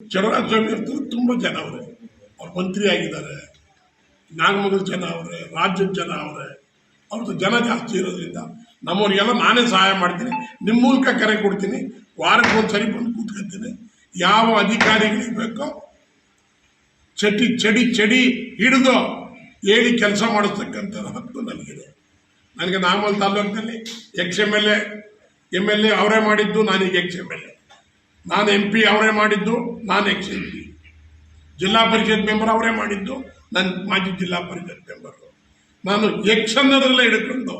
ಚಲರಾಜಸ್ವಾಮಿ ಇರ್ತಾರೆ, ತುಂಬ ಜನ ಅವರೇ. ಅವ್ರು ಮಂತ್ರಿ ಆಗಿದ್ದಾರೆ, ನಾಗಮಗಲ್ ಜನ ಅವರೇ ರಾಜ್ಯದ ಜನ ಅವರೇ. ಅವ್ರದ್ದು ಜನ ಜಾಸ್ತಿ ಇರೋದ್ರಿಂದ ನಮ್ಮವರಿಗೆಲ್ಲ ನಾನೇ ಸಹಾಯ ಮಾಡ್ತೀನಿ ನಿಮ್ಮ ಮೂಲಕ ಕರೆ ಕೊಡ್ತೀನಿ, ವಾರಕ್ಕೆ ಒಂದು ಸರಿ ಬಂದು ಕೂತ್ಕೊತೀನಿ. ಯಾವ ಅಧಿಕಾರಿಗಳಿಗೆ ಬೇಕೋ, ಚಟಿ, ಚಡಿ ಚಡಿ ಹಿಡಿದು ಹೇಳಿ ಕೆಲಸ ಮಾಡಿಸ್ತಕ್ಕಂಥ ಹಕ್ಕು ನನಗಿದೆ. ನನಗೆ ನಾಮಲ್ ತಾಲೂಕಿನಲ್ಲಿ ex M L A, M L A ಅವರೇ ಮಾಡಿದ್ದು, ನಾನೀಗ ಎಕ್ಸ್ ಎಂ ಎಲ್ ಎ. ನಾನು ಎಂ ಪಿ ಅವರೇ ಮಾಡಿದ್ದು, ನಾನು ಎಕ್ಸ್ ಎಂ ಪಿ ಜಿಲ್ಲಾ ಪರಿಷತ್ ಮೆಂಬರ್ ಅವರೇ ಮಾಡಿದ್ದು ನನ್ನ ಮಾಜಿ ಜಿಲ್ಲಾ ಪರಿಷತ್ ಮೆಂಬರ್ ನಾನು ಎಕ್ಸ್ ಅನ್ನೋದ್ರಲ್ಲೇ ಹಿಡ್ಕೊಂಡು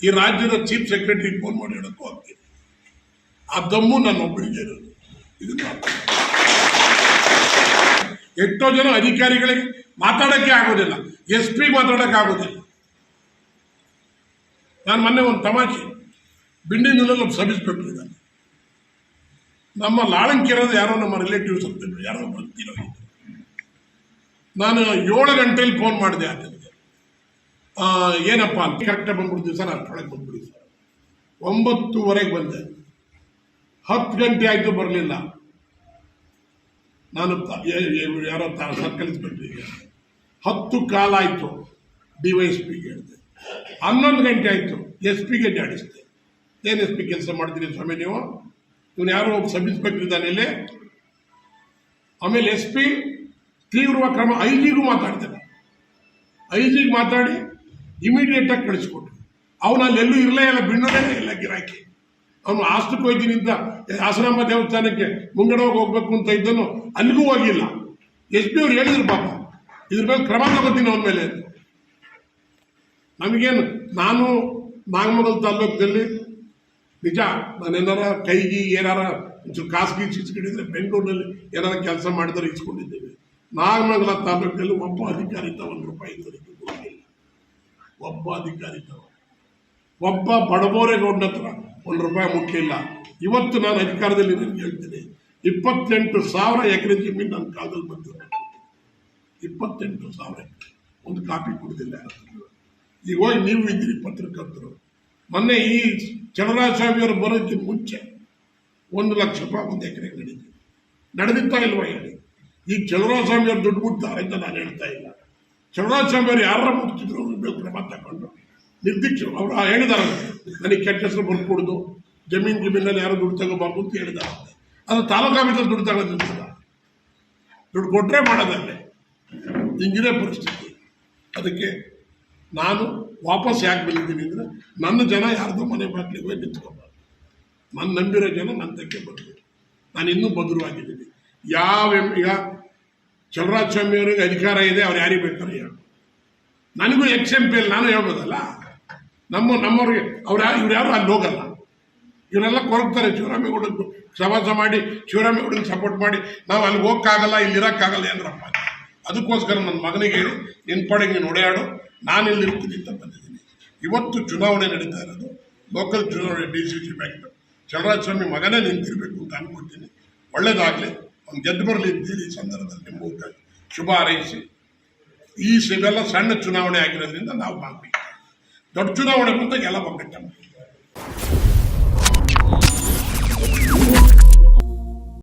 ಈ ರಾಜ್ಯದ ಚೀಫ್ ಸೆಕ್ರೆಟರಿ ಫೋನ್ ಮಾಡಿ ಹೇಳಕ್ಕೂ ಹೋಗ್ತೀನಿ ಆ ದಮ್ಮು ನನ್ನ ಒಬ್ಬಳಿಗೆ ಇರೋದು. ಇದು ಎಷ್ಟೋ ಜನ ಅಧಿಕಾರಿಗಳಿಗೆ ಮಾತಾಡೋಕ್ಕೆ ಆಗೋದಿಲ್ಲ. ಎಸ್ ಪಿ ಮಾತಾಡೋಕೆ ಆಗೋದಿಲ್ಲ. ನಾನು ಮೊನ್ನೆ ಒಂದು ತಮಾಷೆ ಸಬ್ ಇನ್ಸ್ಪೆಕ್ಟರ್ ಇದ್ದಾನೆ ನಮ್ಮ ಲಾಳಂಕಿರೋದು ಯಾರೋ ನಮ್ಮ ರಿಲೇಟಿವ್ಸ್ ಅಂತಿದ್ರು ಯಾರೋ ಬರ್ತೀರೋ ನಾನು ಏಳು ಗಂಟೆಲಿ ಫೋನ್ ಮಾಡಿದೆ ಆತನಿಗೆ. ಏನಪ್ಪ ಅಂತ. ಕರೆಕ್ಟಾಗಿ ಬಂದ್ಬಿಡ್ತೀವಿ ಸರ್ ಅಷ್ಟೊಳಗೆ ಬಂದ್ಬಿಡಿ ಸರ್. ಒಂಬತ್ತುವರೆಗೆ ಬಂದೆ. ಹತ್ತು ಗಂಟೆ ಆಯಿತು, ಬರಲಿಲ್ಲ. ನಾನು ಯಾರೋ ತ ಸರ್ಕಲ್ ಇನ್ಸ್ಪೆಕ್ಟ್ರಿಗೆ ಹತ್ತು ಕಾಲ ಆಯಿತು ಡಿ ವೈ ಎಸ್ ಪಿಗೆ ಹೇಳಿದೆ. ಹನ್ನೊಂದು ಗಂಟೆ ಆಯಿತು ಎಸ್ ಪಿಗೆ ಜಾಡಿಸಿದೆ ಏನು ಎಸ್ ಪಿ ಕೆಲಸ ಮಾಡ್ತೀನಿ ಸ್ವಾಮಿ ನೀವು? ಇವನು ಯಾರು ಒಬ್ಬ ಸಬ್ ಇನ್ಸ್ಪೆಕ್ಟರ್ ಇದ್ದಾನೆ ಇಲ್ಲಿ ಆಮೇಲೆ ಎಸ್ ಪಿ ತೀವ್ರ ಕ್ರಮ ಐ ಜಿಗೂ ಮಾತಾಡ್ತಾನೆ. ಐ ಮಾತಾಡಿ ಇಮಿಡಿಯೇಟ್ ಆಗಿ ಕಳಿಸ್ಕೊಟ್ರು. ಅವನು ಅಲ್ಲಿ ಎಲ್ಲೂ ಇರಲೇ ಇಲ್ಲ, ಬಿಣ್ಣದೇ ಇಲ್ಲ ಗಿರಾಕಿ. ಅವನು ಆಸ್ತಕ್ಕೆ ಹೋಯ್ತೀನಿ ಅಂತ ಹಾಸನಾಂಬ ದೇವಸ್ಥಾನಕ್ಕೆ ಮುಂಗಡ ಹೋಗ್ಬೇಕು ಅಂತ ಇದ್ದನು, ಅಲ್ಲಿಗೂ ಹೋಗಿಲ್ಲ. ಎಸ್ ಪಿ ಅವ್ರು ಹೇಳಿದ್ರು ಪಾಪ, ಇದ್ರ ಮೇಲೆ ಕ್ರಮ ತಗೋತೀನಿ ಅವನ ಮೇಲೆ ನಮಗೇನು, ನಾನು ನಾಗಮಂಗಲ ತಾಲ್ಲೂಕಿನಲ್ಲಿ ನಿಜ ನಾನೇನಾರ ಕೈಗೆ ಏನಾರ ಒಂಚೂರು ಖಾಸಗಿ ಇಸ್ಕೊಂಡಿದ್ರೆ ಬೆಂಗಳೂರಿನಲ್ಲಿ ಏನಾರ ಕೆಲಸ ಮಾಡಿದ್ರೆ ಇಚ್ಕೊಂಡಿದ್ದೇವೆ ನಾಗಮಂಗಲ ತಾಲೂಕಿನಲ್ಲಿ ಒಬ್ಬ ಅಧಿಕಾರಿ ಒಂದು ರೂಪಾಯಿ ಕೊಡಲಿಲ್ಲ ಒಬ್ಬ ಅಧಿಕಾರಿ ತವ ಒಬ್ಬ ಬಡಬೋರೇಗೌಡನ ಹತ್ರ ಒಂದು ರೂಪಾಯಿ ಮುಟ್ಟಿಲ್ಲ ಇವತ್ತು ನಾನು ಅಧಿಕಾರದಲ್ಲಿ ನಿಮ್ಗೆ ಹೇಳ್ತೀನಿ, ಇಪ್ಪತ್ತೆಂಟು ಸಾವಿರ ಎಕರೆ ಜಮೀನು ನನ್ನ ಕಾಲದಲ್ಲಿ ಬಂದಿದೆ. ಇಪ್ಪತ್ತೆಂಟು ಸಾವಿರ ಒಂದು ಕಾಪಿ ಕೊಡ್ತಿಲ್ಲ ಈಗ ಹೋಗಿ ನೀವು ಇದ್ದೀರಿ ಪತ್ರಕರ್ತರು. ಮೊನ್ನೆ ಈ ಚಲರಾಜಸ್ವಾಮಿಯವರು ಬರೋದಕ್ಕಿಂತ ಮುಂಚೆ ಒಂದು ಲಕ್ಷ ರೂಪಾಯಿ ಒಂದು ಎಕರೆ ನಡೀತು. ನಡೆದಿತ್ತಾ ಇಲ್ವಾ ಹೇಳಿ. ಈಗ ಚಲರಾಜಸ್ವಾಮಿಯವರು ದುಡ್ಡು ಮುಟ್ತಾರೆ ಅಂತ ನಾನು ಹೇಳ್ತಾ ಇಲ್ಲ. ಚಲರಾಜಸ್ವಾಮಿಯವರು ಯಾರ ಅವರು ಮೇಲೆ ಕ್ರಮ ತಗೊಂಡು ನಿರ್ದಿಕ್ಷರು ಅವರು ಹೇಳಿದಾರೆ. ನನಗೆ ಕೆಟ್ಟ ಹೆಸರು ಬರ್ಕೊಡ್ದು, ಜಮೀನು ಜಮೀನಲ್ಲಿ ಯಾರು ದುಡ್ಡು ತಗೋಬಾರ್ದು ಅಂತ ಹೇಳಿದಾರೆ. ಅದು ತಾಲೂಕಾ ಮಿತ್ರ ದುಡ್ಡು ತಗೋದಿಲ್ಲ ದುಡ್ಡು ಕೊಟ್ಟರೆ ಮಾಡೋದಲ್ಲೇ ಹಿಂಗಿದೆ ಪರಿಸ್ಥಿತಿ. ಅದಕ್ಕೆ ನಾನು ವಾಪಸ್ ಯಾಕೆ ಬಂದಿದ್ದೀನಿ ಅಂದರೆ ನನ್ನ ಜನ ಯಾರ್ದೋ ಮನೆ ಬಾಗಿಲಿಗೆ ಹೋಗಿ ನಿಂತ್ಕೊಬಾರ್ದು ನನ್ನ ನಂಬಿರೋ ಜನ ನನ್ನ ತಕ್ಕೆ ಬಂದರು. ನಾನು ಇನ್ನೂ ಭದ್ರವಾಗಿದ್ದೀನಿ. ಯಾವ ಎಂ- ಈಗ ಚಲರಾಜ ಸ್ವಾಮಿ ಅವರಿಗೆ ಅಧಿಕಾರ ಇದೆ, ಅವ್ರು ಯಾರಿಗೆ ಬೇಕಾದ್ರೆ ಹೇಳು. ನನಗೂ ಎಕ್ಸ್ ಎಂ ಪಿ ಎಲ್ ನಾನು ಹೇಳ್ಬೋದಲ್ಲ? ನಮ್ಮ ನಮ್ಮವ್ರಿಗೆ, ಅವ್ರು ಯಾರು ಇವ್ರು ಯಾರು ಅಲ್ಲಿ ಹೋಗಲ್ಲ. ಇವರೆಲ್ಲ ಕೊರಗ್ತಾರೆ ಹುಡುಗ ಸವಾಸ ಮಾಡಿ ಶಿವರಾಮೇಗೌಡನ ಸಪೋರ್ಟ್ ಮಾಡಿ. ನಾವು ಅಲ್ಲಿ ಹೋಗೋಕ್ಕಾಗಲ್ಲ, ಇಲ್ಲಿ ಇರೋಕ್ಕಾಗಲ್ಲ ಏನರಪ್ಪ ಅದಕ್ಕೋಸ್ಕರ ನನ್ನ ಮಗನಿಗೆ ಹೇಳಿ ನಿನ್ನ ಪಡೆಗೆ ನೀನು ನಾನು ಇಲ್ಲಿ ಇರ್ತೀನಿ ಅಂತ ಬಂದಿದ್ದೀನಿ. ಇವತ್ತು ಚುನಾವಣೆ ನಡೀತಾ ಇರೋದು. ಲೋಕಲ್ ಚುನಾವಣೆ ಡಿ ಸಿ ಸಿ ಬ್ಯಾಂಕ್ ಚಲರಾಜಸ್ವಾಮಿ ಮಗನೇ ನಿಂತಿರಬೇಕು ಅಂತ ಅನ್ಕೊಳ್ತೀನಿ ಒಳ್ಳೇದಾಗಲಿ. ಅವ್ನು ಗೆದ್ದು ಬರಲಿ ಈ ಸಂದರ್ಭದಲ್ಲಿ ನಿಮ್ಮ ಶುಭ ಹಾರೈಸಿ. ಈ ಇವೆಲ್ಲ ಸಣ್ಣ ಚುನಾವಣೆ ಆಗಿರೋದ್ರಿಂದ ನಾವು ಮಾಡಬೇಕು ದೊಡ್ಡ ಚುನಾವಣೆ ಬಂದಾಗ ಎಲ್ಲ ಒಗ್ಗಟ್ಟ